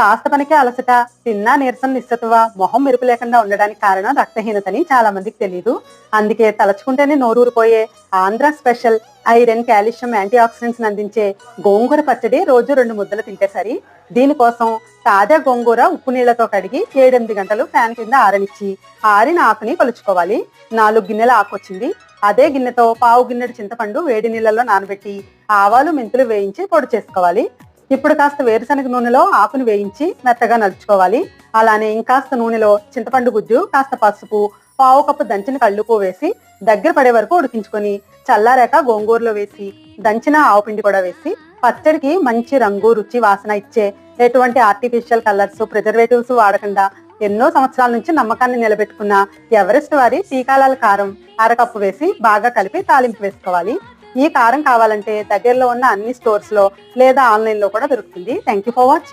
కాస్త పనికి అలసట. తిన్నా నీరసం నిస్సత్వ మొహం మెరుపు లేకుండా ఉండడానికి కారణం రక్తహీనతని చాలా మందికి తెలియదు అందుకే తలచుకుంటేనే నోరూరిపోయే Andhra special iron calcium antioxidants అందించే గోంగూర పచ్చడి రోజు రెండు ముద్దలు తింటే సరి. దీనికోసం తాజా గోంగూర ఉప్పు నీళ్ళతో కడిగి ఏడెనిమిది గంటలు ఫ్యాన్ కింద ఆరనిచ్చి ఆరిన ఆకుని కొలుచుకోవాలి. నాలుగు గిన్నెల ఆకు వచ్చింది. అదే గిన్నెతో పావు గిన్నెడు చింతపండు వేడి నీళ్ళలో నానబెట్టి ఆవాలు మెంతులు వేయించి పొడి చేసుకోవాలి. ఇప్పుడు కాస్త వేరుశనగ నూనెలో ఆకును వేయించి మెత్తగా నలుచుకోవాలి. అలానే ఇంకాస్త నూనెలో చింతపండు గుజ్జు కాస్త పసుపు పావు కప్పు దంచిన కళ్ళుపు వేసి దగ్గర పడే వరకు ఉడికించుకొని చల్లారాక గోంగూరలో వేసి దంచిన ఆవు పిండి కూడా వేసి పచ్చడికి మంచి రంగు రుచి వాసన ఇచ్చే ఎటువంటి ఆర్టిఫిషియల్ కలర్స్ ప్రిజర్వేటివ్స్ వాడకుండా ఎన్నో సంవత్సరాల నుంచి నమ్మకాన్ని నిలబెట్టుకున్న ఎవరెస్ట్ వారి టీకాలాల కారం అరకప్పు వేసి బాగా కలిపి తాలింపు వేసుకోవాలి. ఈ కారం కావాలంటే దగ్గరలో ఉన్న అన్ని స్టోర్స్లో లేదా ఆన్లైన్లో కూడా దొరుకుతుంది. Thank you for watching